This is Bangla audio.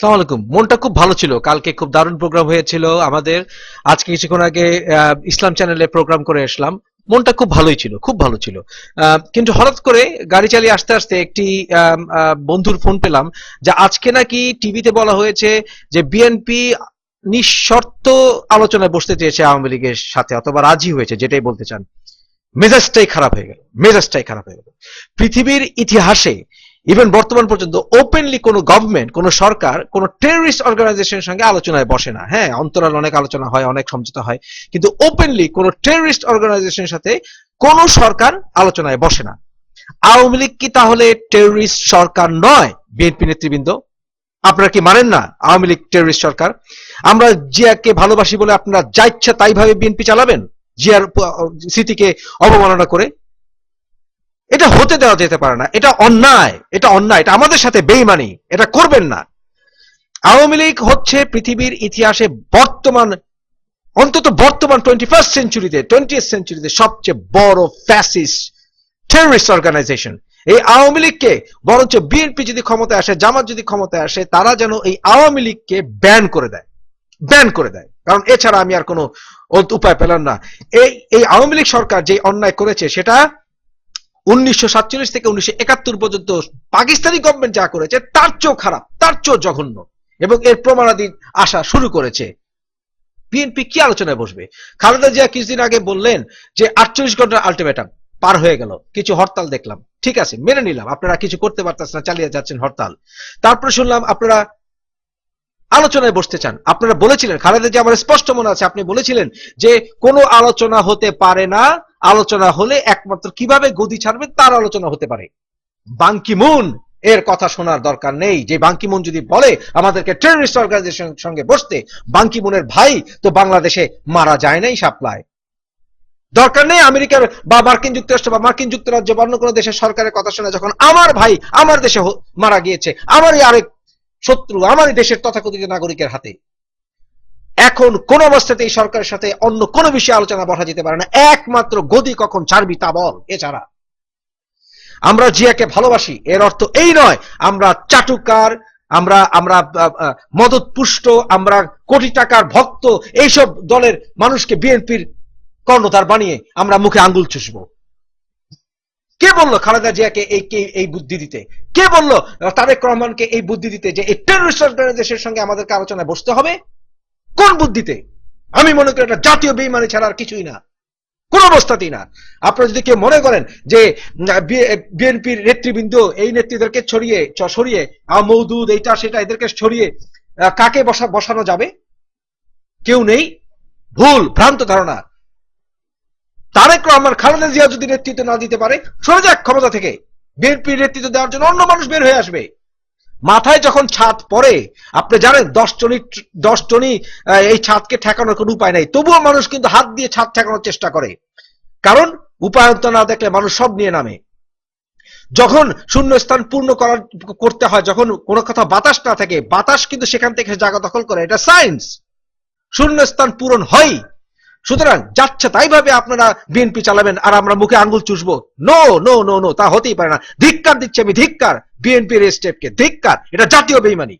সালাম মনটা খুব ভালো ছিল। কালকে খুব দারুণ প্রোগ্রাম হয়েছিল আমাদের। আজকে কিছুক্ষণ আগে ইসলাম চ্যানেলে প্রোগ্রাম করে আসলাম। মনটা খুব ভালোই ছিল, খুব ভালো ছিল। কিন্তু হঠাৎ করে গাড়ি চালিয়ে আসতে আসতে একটি বন্ধুর ফোন পেলাম যে আজকে নাকি টিভিতে বলা হয়েছে যে বিএনপি নিঃশর্ত আলোচনায় বসতে চেয়েছে আওয়ামী লীগের সাথে অথবা রাজি হয়েছে, যেটাই বলতে চান। মেজাজটাই খারাপ হয়ে গেল, মেজাজটাই খারাপ হয়ে গেল। পৃথিবীর ইতিহাসে ইভেন বর্তমান পর্যন্ত ওপেনলি কোনো গভর্নমেন্ট কোনো সরকার, কোনো টেররিস্ট অর্গানাইজেশনের সঙ্গে আলোচনায় বসে না। হ্যাঁ অন্তরাল অনেক আলোচনা হয়, অনেক সমঝোতা হয়, কিন্তু ওপেনলি কোনো টেররিস্ট অর্গানাইজেশনের সাথে কোনো সরকার আলোচনায় বসে না। আওয়ামী লীগ কি তাহলে টেররিস্ট সরকার নয়, বিএনপি নেতৃবৃন্দ? আপনারা কি মানেন না আওয়ামী লীগ টেররিস্ট সরকার? আমরা জিয়াকে ভালোবাসি বলে আপনারা যা ইচ্ছা তাই ভাবে বিএনপি চালাবেন? জিয়ার স্মৃতিকে অবমাননা করে? এটা হতে দেওয়া যেতে পারে না। এটা অন্যায় এটা অন্যায়, এটা আমাদের সাথে বেইমানি, এটা করবেন না। আওয়ামী লীগ হচ্ছে পৃথিবীর ইতিহাসে বর্তমান, অন্তত বর্তমান টোয়েন্টি ফার্স্ট সেঞ্চুরিতে টোয়েন্টি সেঞ্চুরিতে সবচেয়ে বড় ফ্যাসিস্ট টেররিস্ট অর্গানাইজেশন এই আওয়ামী লীগকে, বরঞ্চ বিএনপি যদি ক্ষমতায় আসে, জামাত যদি ক্ষমতায় আসে, তারা যেন এই আওয়ামী লীগকে ব্যান করে দেয়। ব্যান করে দেয়। কারণ এছাড়া আমি আর কোনো উপায় পেলাম না। এই এই আওয়ামী লীগ সরকার যে অন্যায় করেছে, সেটা উনিশশো সাতচল্লিশ থেকে উনিশশো একাত্তর পর্যন্ত পাকিস্তানি গভর্নমেন্ট যা করেছে, তার চেয়েও খারাপ, তার চেয়েও জঘন্য। এবং এর প্রমাণাদি আসা শুরু করেছে। বিএনপি কি আলোচনায় বসবে? খালেদা জিয়া কিছুদিন আগে বললেন যে, আটচল্লিশ ঘণ্টার আলটিমেটাম পার হয়ে গেল। কিছু হরতাল দেখলাম। ঠিক আছে, মেনে নিলাম। আপনারা কিছু করতে পারতেছেন না, চালিয়ে যাচ্ছেন হরতাল। তারপরে শুনলাম আপনারা আলোচনায় বসতে চান। আপনারা বলেছিলেন, খালেদা জিয়া, আমার স্পষ্ট মনে আছে, আপনি বলেছিলেন যে, কোনো আলোচনা হতে পারে না আলোচনা হলে একমাত্র কীভাবে গদি ছাড়বে তার আলোচনা হতে পারে। বাংকিমুন এর কথা শোনার দরকার নেই। যে বাংকিমুন যদি বলে আমাদেরকে টেররিস্ট অর্গানাইজেশন সঙ্গে বসতে বাংকিমুনের ভাই তো বাংলাদেশে মারা যায় নাই সাপ্লাই দরকার নেই আমেরিকার বা মার্কিন যুক্তরাষ্ট্র বা মার্কিন যুক্তরাজ্য বা অন্য কোনো দেশের সরকারের কথা শোনা, যখন আমার ভাই আমার দেশে মারা গিয়েছে, আমারই আরেক শত্রু, আমারই দেশের তথাকথিত নাগরিকের হাতে। এখন কোন অবস্থাতে এই সরকারের সাথে অন্য কোনো বিষয়ে আলোচনা বসা যেতে পারে না। একমাত্র গদি কখন ছাড়বি তা বল, এছাড়া। আমরা জিয়াকে ভালোবাসি, এর অর্থ এই নয়, আমরা চাটুকার, আমরা আমরা মদত পুষ্ট আমরা কোটি টাকার ভক্ত, এইসব দলের মানুষকে বিএনপির কর্ণধার বানিয়ে আমরা মুখে আঙ্গুল চুষবো। কে বলল খালেদা জিয়াকে এই এই বুদ্ধি দিতে? কে বলল তারেক রহমানকে এই বুদ্ধি দিতে যে এই টেররিস্ট অর্গানাইজেশনের সঙ্গে আমাদেরকে আলোচনায় বসতে হবে? কোন বুদ্ধিতে? আমি মনে করি এটা জাতীয় বেইমানি ছাড়া আর কিছুই না। কোন অবস্থাতেই না। আপনারা যদি কেউ মনে করেন যে বিএনপির নেতৃবৃন্দ এই নেত্রীদেরকে ছড়িয়ে সরিয়ে মৌদুদ, এইটা, সেটা, এদেরকে ছড়িয়ে কাকে বসা, বসানো যাবে? কেউ নেই। ভুল, ভ্রান্ত ধারণা। তারেক রহমান, খালেদা জিয়া যদি নেতৃত্ব না দিতে পারে, সরে যাক ক্ষমতা থেকে। বিএনপির নেতৃত্ব দেওয়ার জন্য অন্য মানুষ বের হয়ে আসবে। মাথায় যখন ছাদ পড়ে আপনি জানেন দশ জনই দশ আহ, এই ছাদকে ঠেকানোর কোনো উপায় নাই। তবুও মানুষ কিন্তু হাত দিয়ে ছাদ ঠেকানোর চেষ্টা করে। কারণ উপায়ন্ত না দেখলে মানুষ সব নিয়ে নামে। যখন শূন্য স্থান পূর্ণ করার করতে হয় যখন কোনো কথা বাতাস না থাকে বাতাস কিন্তু সেখান থেকে জায়গা দখল করে। এটা সায়েন্স। শূন্য স্থান পূরণ হয় সুতরাং যাচ্ছে তাই ভাবে আপনারা বিএনপি চালাবেন আর আমরা মুখে আঙ্গুল চুষবো। নো নো নো নো তা হতেই পারে না। ধিক্কার দিচ্ছে আমি, ধিক্কার। বিএনপির স্টেপকে ধিক্কার। এটা জাতীয় বেইমানি।